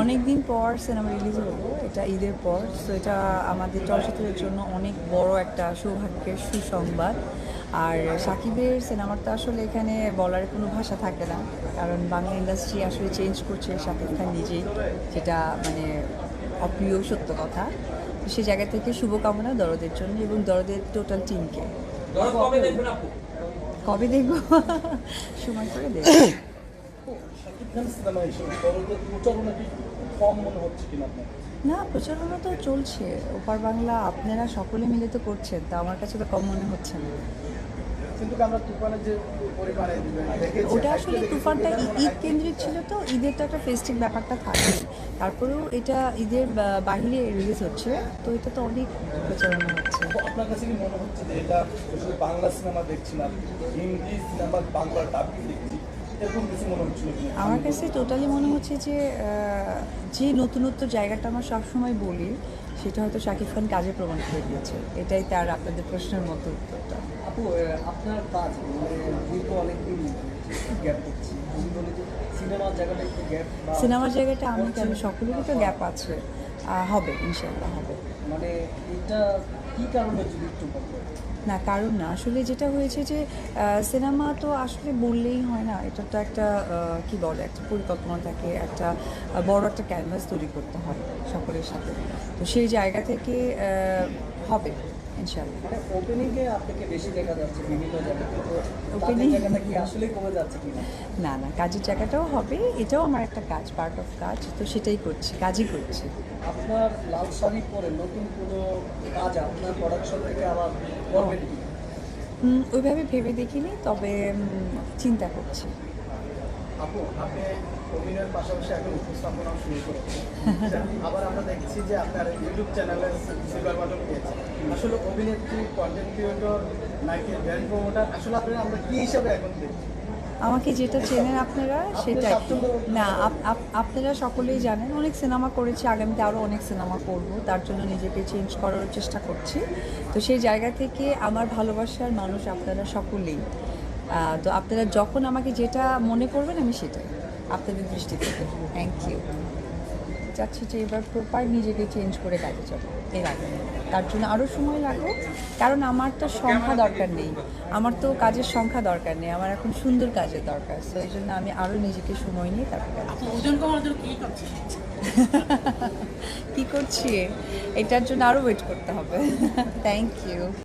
অনেক দিন পর সিনেমা রিলিজ হলো এটা ঈদের পর তো এটা আমাদের চলচ্চিত্রের জন্য অনেক বড় একটা সৌভাগ্যের সুসংবাদ। আর সাকিবের সিনেমার তো আসলে এখানে বলার কোনো ভাষা থাকে না কারণ বাংলা ইন্ডাস্ট্রি আসলে চেঞ্জ করছে সাকিব খান নিজেই যেটা মানে অপ্রিয় সত্য কথা। তো সেই জায়গা থেকে শুভকামনা দরদের জন্য এবং দরদের টোটাল টিমকে কবে দেখব? সময় করে দেখব। না, প্রচারণা তো চলছে। ওপার বাংলা আপনারা সকলে মিলে তো করছেন, তা আমার কাছে তো কম মনে হচ্ছে না। ওটা আসলে তুফানটা ঈদ কেন্দ্রিক ছিল তো, ঈদের তো একটা ফেস্টিভ ব্যাপারটা থাকে তারপরেও এটা ঈদের বাহিরে রিলিজ হচ্ছে, তো এটা তো অনেক প্রচারণা হচ্ছে। আপনার কাছে কি মনে হচ্ছে যে এটা বাংলা সিনেমা দেখছি না, হিন্দি সিনেমা বাংলা ডাবিং দেখছি? আমার কাছে টোটালি মনে হচ্ছে যে যে নতুনত্ব জায়গাটা আমার সবসময় বলি সেটা হয়তো শাকিব খান কাজে প্রমাণ করে দিয়েছে এটাই তার আপনাদের প্রশ্নের মতো উত্তরটা। আপু আহ, আপনার কাজ মানে দীর্ঘ অনেকদিন গ্যাপ দিচ্ছি আমি বলি যে সিনেমার জায়গাটা একটু গ্যাপ সিনেমার জায়গাটা আমি কেন সকলেরই তো গ্যাপ আছে। হবে ইনশাল্লাহ হবে। মানে এটা কি কারণে যদি একটু না কারণ না আসলে যেটা হয়েছে যে সিনেমা তো আসলে বললেই হয় না এটা তো একটা কি বলে একটা পরিকল্পনা থাকে একটা বড় একটা ক্যানভাস তৈরি করতে হয় সকলের সাথে। তো সেই জায়গা থেকে হবে। ইনশাল্লাহ মানে ওপেনিংয়ে আপনাকে বেশি দেখা যাচ্ছে বিভিন্ন কি আসলে কমে যাচ্ছে কিনা? না না কাজের জায়গাটাও হবে। এটাও আমার একটা কাজ পার্ট অফ কাজ। তো সেটাই করছি কাজই করছি। আপনার লাল শাড়ি পরে নতুন কোনো কাজ আপনার প্রোডাকশন থেকে আবার করবেন কি? ওইভাবে ভেবে দেখিনি তবে চিন্তা করছি। আপু আপনি অভিনয়ের পাশাপাশি এখন উপস্থাপনাও শুরু করেছেন। আবার আমরা দেখছি যে আপনার ইউটিউব চ্যানেলে সিলভার বাটন পেয়েছে আসলে অভিনেত্রী কন্টেন্ট ক্রিয়েটর নাকি ব্র্যান্ড প্রমোটার আসলে আপনারা আমরা কি হিসাবে এখন দেখছি? আমাকে যেটা চেনেন আপনারা সেটাই না আপ- আপ- আপনারা সকলেই জানেন অনেক সিনেমা করেছি আগামীতে আরও অনেক সিনেমা করব তার জন্য নিজেকে চেঞ্জ করার চেষ্টা করছি। তো সেই জায়গা থেকে আমার ভালোবাসার মানুষ আপনারা সকলেই। তো আপনারা যখন আমাকে যেটা মনে করবেন আমি সেটাই আপনাদের দৃষ্টি থেকে থ্যাংক ইউ চাচ্ছি যে এবার প্রপার নিজেকে চেঞ্জ করে কাজে যাব এর আগে। তার জন্য আরও সময় লাগুক কারণ আমার তো সংখ্যা দরকার নেই। আমার তো কাজের সংখ্যা দরকার নেই আমার এখন সুন্দর কাজের দরকার। তো এই জন্য আমি আরও নিজেকে সময় নিয়ে তারপর। ওজন কমানোর কী করছি? এটার জন্য আরও ওয়েট করতে হবে। Thank you